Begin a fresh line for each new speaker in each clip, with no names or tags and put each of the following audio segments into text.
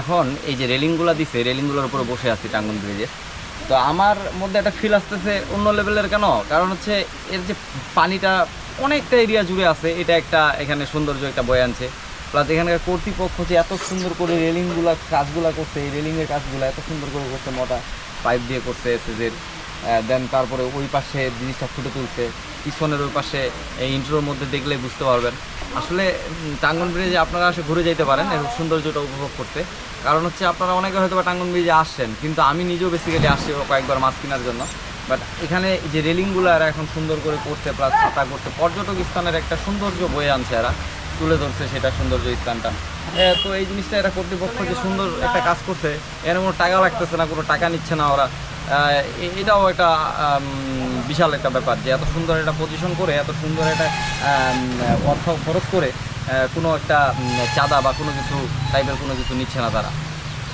এখন এই যে রেলিংগুলো দিছে, রেলিংগুলোর উপরে বসে আছি টাঙ্গন ব্রিজে। তো আমার মধ্যে একটা ফিল আসতেছে অন্য লেভেলের কেন? কারণ হচ্ছে এর যে পানিটা অনেকটা এরিয়া জুড়ে আছে, এটা একটা এখানে সৌন্দর্য একটা বয়ে আনছে। প্লাস এখানকার কর্তৃপক্ষ যে এত সুন্দর করে রেলিংগুলো, কাজগুলো করছে, এই রেলিংয়ের কাজগুলো এত সুন্দর করে করছে, মোটা পাইপ দিয়ে করছে এসএসের দেন তারপরে ওই পাশে জিনিসটা ফুটে তুলছে। পিছনের ওই পাশে এই ইন্ট্রোর মধ্যে দেখলে বুঝতে পারবেন। আসলে টাঙ্গন ব্রিজে আপনারা এসে ঘুরে যেতে পারেন এর সৌন্দর্যটা উপভোগ করতে। কারণ হচ্ছে আপনারা অনেকে হয়তো টাঙ্গন ব্রিজে আসছেন, কিন্তু আমি নিজেও বেসিক্যালি আসছি কয়েকবার মাছ কেনার জন্য। বাট এখানে যে রেলিংগুলো এরা এখন সুন্দর করে করছে প্লাস ছাতা করছে, পর্যটক স্থানের একটা সৌন্দর্য বয়ে আনছে এরা, তুলে ধরছে সেটা সৌন্দর্য স্থানটা। তো এই জিনিসটা এরা কর্তৃপক্ষ যে সুন্দর একটা কাজ করছে, এর কোনো টাকা লাগতেছে না, কোনো টাকা নিচ্ছে না ওরা। এটাও একটা বিশাল একটা ব্যাপার যে এত সুন্দর একটা পজিশন করে, এত সুন্দর একটা অর্থ খরচ করে কোনো একটা চাঁদা বা কোনো কিছু টাইপের কোনো কিছু নিচ্ছে না তারা।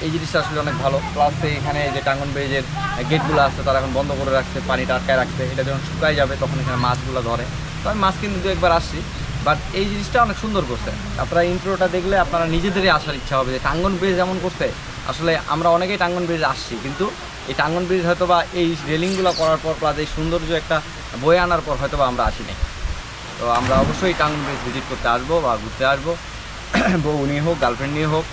এই জিনিসটা আসলে অনেক ভালো। প্লাস এখানে যে টাঙ্গন ব্রিজের গেটগুলো আছে, তারা এখন বন্ধ করে রাখছে, পানিটা আটকায় রাখছে, এটা যখন শুকায় যাবে তখন এখানে মাছগুলো ধরে। তো আমি মাছ কিন্তু একবার আসছি বাট এই জিনিসটা অনেক সুন্দর করছে। আপনারা ইন্ট্রোটা দেখলে আপনারা নিজেদেরই আসার ইচ্ছা হবে যে টাঙ্গন ব্রিজ যেমন করছে, আসলে আমরা অনেকেই টাঙ্গন ব্রিজ আসছি, কিন্তু এই টাঙ্গন ব্রিজ হয়তো বা এই রেলিংগুলো করার পর প্লাস এই সৌন্দর্য একটা বয়ে আনার পর হয়তো বা আমরা আসিনি। তো আমরা অবশ্যই টাঙ্গন ব্রিজ ভিজিট করতে আসব বা ঘুরতে আসব। বউ নিয়ে হোক গার্লফ্রেন্ড নিয়ে হোক,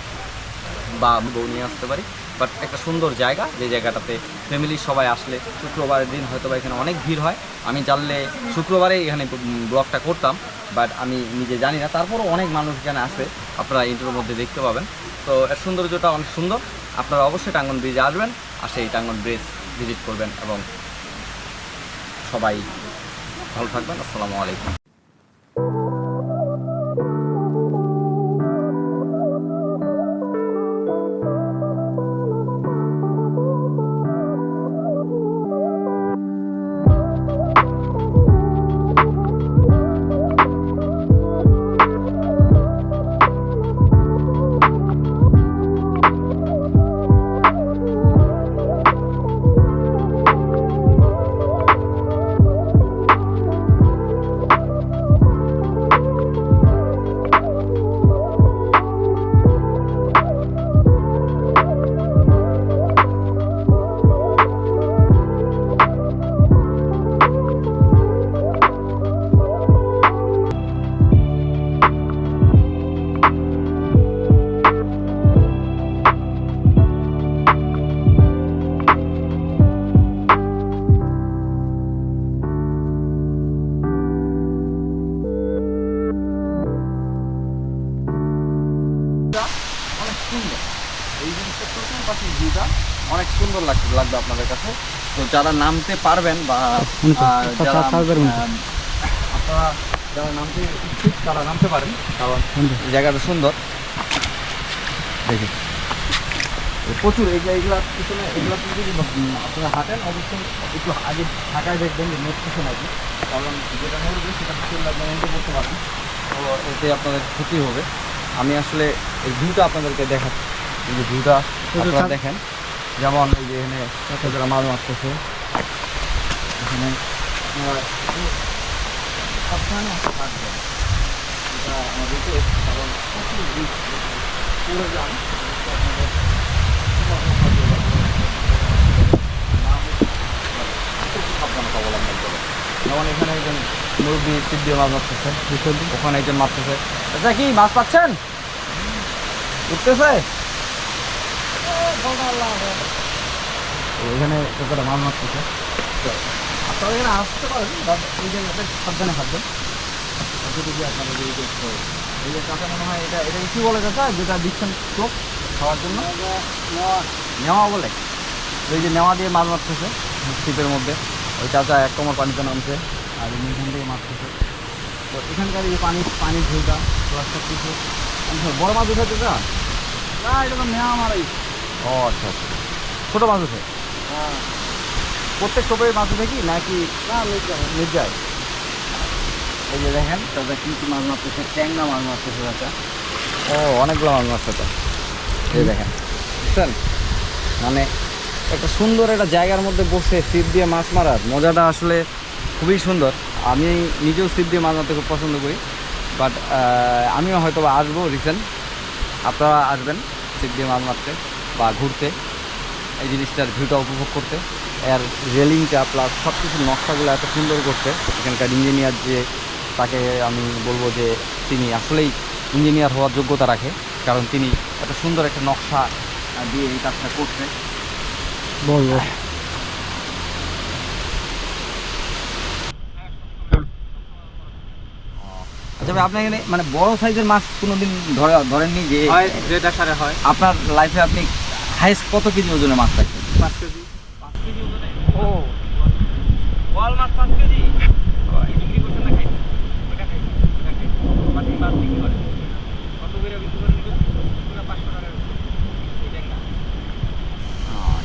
বা বউ নিয়ে আসতে পারি। বাট একটা সুন্দর জায়গা, যে জায়গাটাতে ফ্যামিলির সবাই আসলে শুক্রবারের দিন হয়তো বা এখানে অনেক ভিড় হয়। আমি জানলে শুক্রবারে এখানে ব্লগটা করতাম বাট আমি নিজে জানি না। তারপরও অনেক মানুষ এখানে আসে আপনারা ইন্টারভিউর মধ্যে দেখতে পাবেন। তো এর সৌন্দর্যটা অনেক সুন্দর। আপনারা অবশ্যই টাঙ্গন ব্রিজে আসবেন, আর সেই টাঙ্গন ব্রিজ ভিজিট করবেন এবং সবাই ভালো থাকবেন। আসসালামু আলাইকুম। এই জিনিসটা চতুর্পাশের ভিউটা অনেক সুন্দর লাগবে লাগবে আপনাদের কাছে। তো যারা নামতে পারবেন বা যারা আপনারা যারা নামতে ইচ্ছুক তারা নামতে পারেন। কারণ জায়গাটা সুন্দর। দেখি। প্রচুর এই যে এইগুলা পিছনে এগুলা যদি উম, আপনারা হাঁটেন অবশ্যই একটু আগে ঢাকায় দেখবেন যে নেট কিছু নাকি কারণ যেটা নড়বে সেটা পিছনে আপনারা এন্ট্রি করতে পারেন। তো এতে আপনাদের ক্ষতি হবে। আমি আসলে এই ভিউটা আপনাদেরকে দেখাচ্ছি। এই যে ভিউটা আপনারা দেখেন। যেমন এই যে এখানে ছোটরা মাছ মারতেছে। এখানে যেমন এখানে একজন মুরব্বী টিপ দিয়ে মাছ মারতেছে ওখানে একজন মারতেছে। আচ্ছা কি মাছ পাচ্ছেন? উঠতেছে? এখানে একটা মাছ মারতেছে? আপনারা এখানে আসতে পারেন বাট এই সাবধানে থাকবেন। যতটুকু আপনাদের দেখতে হবে এই যে চাচা মনে হয় এটা এটা কি বলে চাচা যেটা দিচ্ছেন চোখ খাওয়ার জন্য? নেওয়া বলে। এই যে নেওয়া দিয়ে মাছ মারতেছে ছিপের মধ্যে। ওই চাচা এক কোমর পানিতে নামছে আর এখান থেকে মারতেছে। তো এখানকার এই পানি পানির প্লাস সব কিছু। আচ্ছা, বড় মাছ উঠেছে না এটা তো নেওয়া মারাই। ও আচ্ছা আচ্ছা। ছোটো মাছ উঠে প্রত্যেক টোপে মাছ উঠে কি? নাকি না নির্যায় এই যে দেখেন চাচা কি কি মাছ মারতেছে? ট্যাংরা মাছ মারতেছে চাচা ও অনেকগুলো মাছ মারছে তো। এই দেখেন। বুঝছেন? মানে একটা সুন্দর একটা জায়গার মধ্যে বসে ছিপ দিয়ে মাছ মারার মজাটা আসলে খুবই সুন্দর। আমি নিজেও ছিপ দিয়ে মাছ মারতে খুব পছন্দ করি। বাট আমিও হয়তো আসব রিসেন্ট। আপনারা আসবেন ছিপ দিয়ে মাছ মারতে। বা ঘুরতে এই জিনিসটার ভিউটা উপভোগ করতে। এর রেলিংটা প্লাস সব কিছুর নকশাগুলো এত সুন্দর করতে। এখানকার ইঞ্জিনিয়ার যে তাকে আমি বলব যে তিনি আসলেই ইঞ্জিনিয়ার হওয়ার যোগ্যতা রাখে। কারণ তিনি এত সুন্দর একটা নকশা দিয়ে এই কাজটা করছে।
বলব।
আচ্ছা ভাই আপনার এখানে মানে বড় সাইজের মাছ কোনোদিন ধরে ধরেননি যে
হয় হয়।
আপনার লাইফে আপনি হাইস্ট কত কেজি ওজনের মাছ পাইছেন
পাঁচ কেজি।
পাঁচ কেজি ওজনে?
ও
বল মাছ পাঁচ কেজি? বিক্রি করছেন না খাইছেন ওটা খাইছেন ওটা খাইছেন মাছ মাছ বিক্রি করে। কত করে বিক্রি? পুরো পাঁচশো টাকা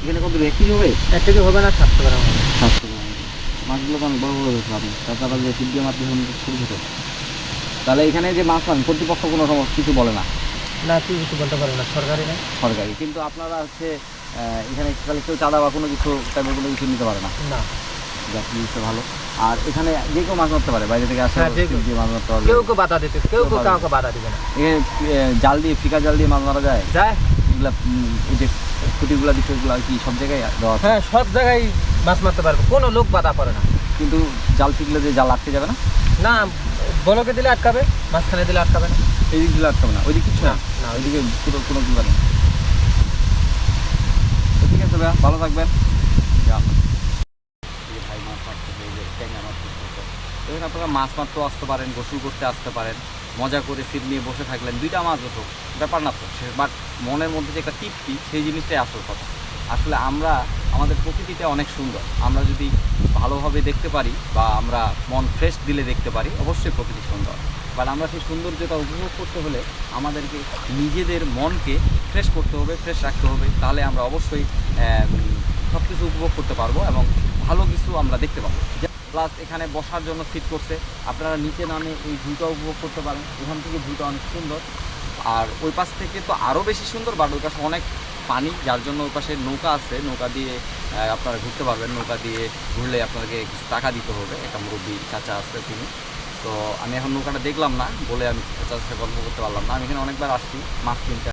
এখানে কত এক কেজি হবে?
এক কেজি হবে না সাতশো গ্রাম হবে।
সাতশো গ্রাম। মাছগুলো তো অনেক বড় বড় ধরছেন আপনি। তাছাড়া যে সিদ্ধি মাছ ছোটো ছোটো। তাহলে এখানে যে মাছ পান কর্তৃপক্ষ কোনো সমস্যা কিছু বলে না।
না তুই কিছু বলতে পারব না সরকারি না?
সরকারি কিন্তু আপনারা হচ্ছে এখানে তাহলে কেউ চাঁদা বা কোনো কিছু টাইপের কোনো কিছু নিতে পারে না?
না।
যাক জিনিসটা ভালো। আর এখানে যে কেউ মাছ মারতে পারে বাইরে থেকে আসে
হ্যাঁ, যে
মাছ মারতে পারবে।
কেউ কেউ বাধা দিতে কেউ কেউ কাউকে বাধা দিবে না।
এখানে জাল দিয়ে ফিকা জাল দিয়ে মাছ মারা যায়?
যায়।
এগুলা এই যে খুঁটিগুলা দিচ্ছে ওগুলো কি সব জায়গায় দেওয়া
হ্যাঁ সব জায়গায় মাছ মারতে পারবে। কোনো লোক বাধা করে না।
কিন্তু জাল ফিকলে যে জাল আটকে যাবে না?
না বলকে দিলে আটকাবে মাঝখানে দিলে আটকাবে না।
এই দিক দিলে আটকাবে না ওই দিক কিছু না।
না,
ওইদিকে পুরো কোনো কিছু নেই। তো ঠিক আছে ভাইয়া ভালো থাকবেন। আপনারা মাছ মারতেও আসতে পারেন গোসল করতে আসতে পারেন মজা করে সিট নিয়ে বসে থাকলেন দুইটা মাছ হতো ব্যাপার না তো। বাট মনের মধ্যে যে একটা তৃপ্তি সেই জিনিসটাই আসল কথা। আসলে আমরা আমাদের প্রকৃতিটা অনেক সুন্দর। আমরা যদি ভালোভাবে দেখতে পারি বা আমরা মন ফ্রেশ দিলে দেখতে পারি অবশ্যই প্রকৃতি সুন্দর। বাট আমরা সেই সৌন্দর্যতা উপভোগ করতে হলে আমাদেরকে নিজেদের মনকে ফ্রেশ করতে হবে ফ্রেশ রাখতে হবে। তাহলে আমরা অবশ্যই সব কিছু উপভোগ করতে পারব এবং ভালো কিছু আমরা দেখতে পাবো। প্লাস এখানে বসার জন্য সিট করছে। আপনারা নিচে নামে এই ভিউটা উপভোগ করতে পারেন। এখান থেকে ভিউটা অনেক সুন্দর। আর ওই পাশ থেকে তো আরও বেশি সুন্দর বাট ওই পাশে অনেক পানি, যার জন্য ওই পাশে নৌকা আছে। নৌকা দিয়ে আপনারা ঘুরতে পারবেন। নৌকা দিয়ে ঘুরলে আপনাকে কিছু টাকা দিতে হবে। একটা মুরব্বী চাচা আছে তিনি। তো আমি এখন নৌকাটা দেখলাম না, বলে আমি চাচার সাথে গল্প করতে পারলাম না। আমি এখানে অনেকবার আসছি, মাছ কিনতে।